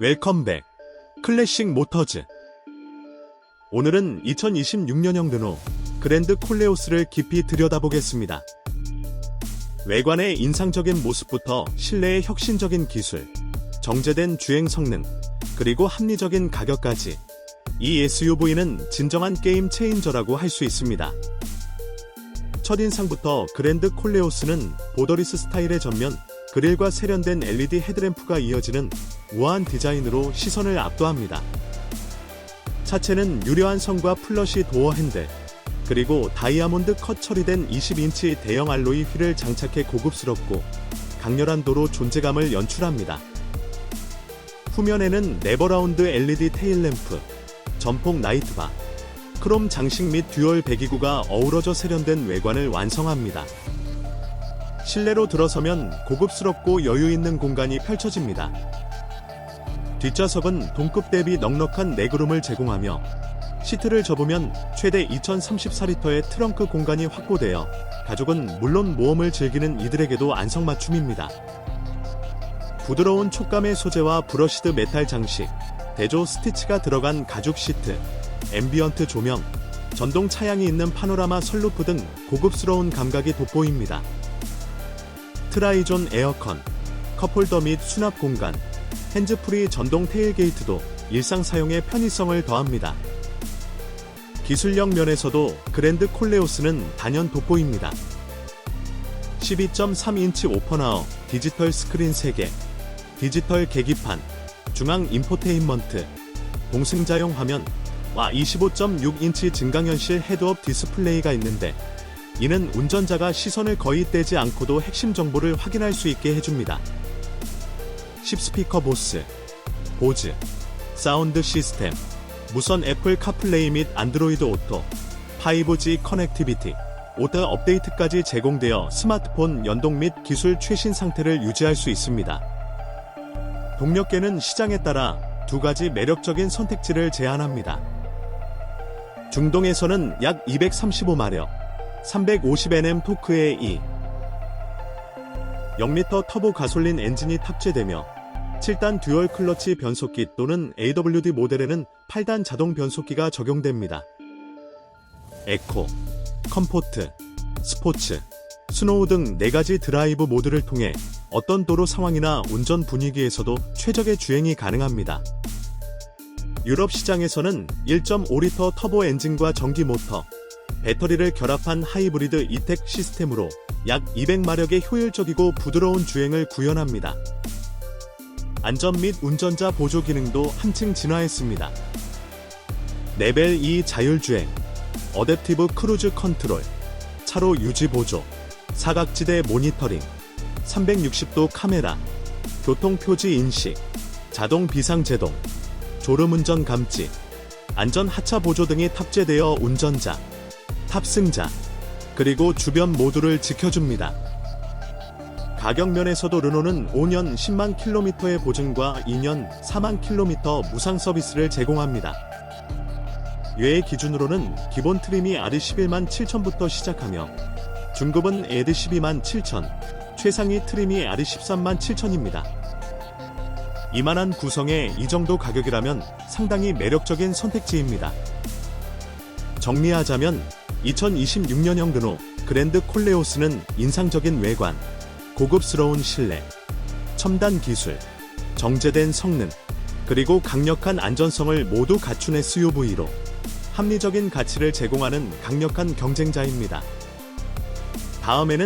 웰컴백 클래식 모터즈 오늘은 2026년형 르노 그랜드 콜레오스를 깊이 들여다보겠습니다. 외관의 인상적인 모습부터 실내의 혁신적인 기술, 정제된 주행 성능, 그리고 합리적인 가격까지 이 SUV는 진정한 게임 체인저라고 할 수 있습니다. 첫인상부터 그랜드 콜레오스는 보더리스 스타일의 전면, 그릴과 세련된 LED 헤드램프가 이어지는 우아한 디자인으로 시선을 압도합니다. 차체는 유려한 성과 플러시 도어 핸들, 그리고 다이아몬드 컷 처리된 20인치 대형 알로이 휠을 장착해 고급스럽고 강렬한 도로 존재감을 연출합니다. 후면에는 네버라운드 LED 테일램프, 전폭 나이트바, 크롬 장식 및 듀얼 배기구가 어우러져 세련된 외관을 완성합니다. 실내로 들어서면 고급스럽고 여유 있는 공간이 펼쳐집니다. 뒷좌석은 동급 대비 넉넉한 내그룸을 제공하며 시트를 접으면 최대 2034리터의 트렁크 공간이 확보되어 가족은 물론 모험을 즐기는 이들에게도 안성맞춤입니다. 부드러운 촉감의 소재와 브러시드 메탈 장식, 대조 스티치가 들어간 가죽 시트, 앰비언트 조명, 전동 차양이 있는 파노라마 선루프 등 고급스러운 감각이 돋보입니다. 트라이존 에어컨, 컵홀더 및 수납 공간, 핸즈프리 전동 테일게이트도 일상 사용에 편의성을 더합니다. 기술력 면에서도 그랜드 콜레오스는 단연 돋보입니다. 12.3인치 오퍼나어 디지털 스크린 3개, 디지털 계기판, 중앙 인포테인먼트, 동승자용 화면, 와 25.6인치 증강현실 헤드업 디스플레이가 있는데 이는 운전자가 시선을 거의 떼지 않고도 핵심 정보를 확인할 수 있게 해줍니다. 10스피커 보스, 보즈, 사운드 시스템, 무선 애플 카플레이 및 안드로이드 오토, 5G 커넥티비티, 오더 업데이트까지 제공되어 스마트폰 연동 및 기술 최신 상태를 유지할 수 있습니다. 동력계는 시장에 따라 두 가지 매력적인 선택지를 제안합니다. 중동에서는 약 235마력, 350Nm 토크의 E, 0m 터보 가솔린 엔진이 탑재되며 7단 듀얼 클러치 변속기 또는 AWD 모델에는 8단 자동 변속기가 적용됩니다. 에코, 컴포트, 스포츠, 스노우 등 4가지 드라이브 모드를 통해 어떤 도로 상황이나 운전 분위기에서도 최적의 주행이 가능합니다. 유럽 시장에서는 1.5리터 터보 엔진과 전기 모터, 배터리를 결합한 하이브리드 이텍 시스템으로 약 200마력의 효율적이고 부드러운 주행을 구현합니다. 안전 및 운전자 보조 기능도 한층 진화했습니다. 레벨 2 자율주행, 어댑티브 크루즈 컨트롤, 차로 유지 보조, 사각지대 모니터링, 360도 카메라, 교통표지 인식, 자동 비상제동, 졸음운전 감지, 안전 하차 보조 등이 탑재되어 운전자, 탑승자, 그리고 주변 모두를 지켜줍니다. 가격 면에서도 르노는 5년 10만 킬로미터의 보증과 2년 4만 킬로미터 무상 서비스를 제공합니다. 외의 기준으로는 기본 트림이 아드 11만 7천부터 시작하며 중급은 에드 12만 7천, 최상위 트림이 아드 13만 7천입니다. 이만한 구성에 이 정도 가격이라면 상당히 매력적인 선택지입니다. 정리하자면 2026년형 르노 그랜드 콜레오스는 인상적인 외관, 고급스러운 실내, 첨단 기술, 정제된 성능, 그리고 강력한 안전성을 모두 갖춘 SUV로 합리적인 가치를 제공하는 강력한 경쟁자입니다. 다음에는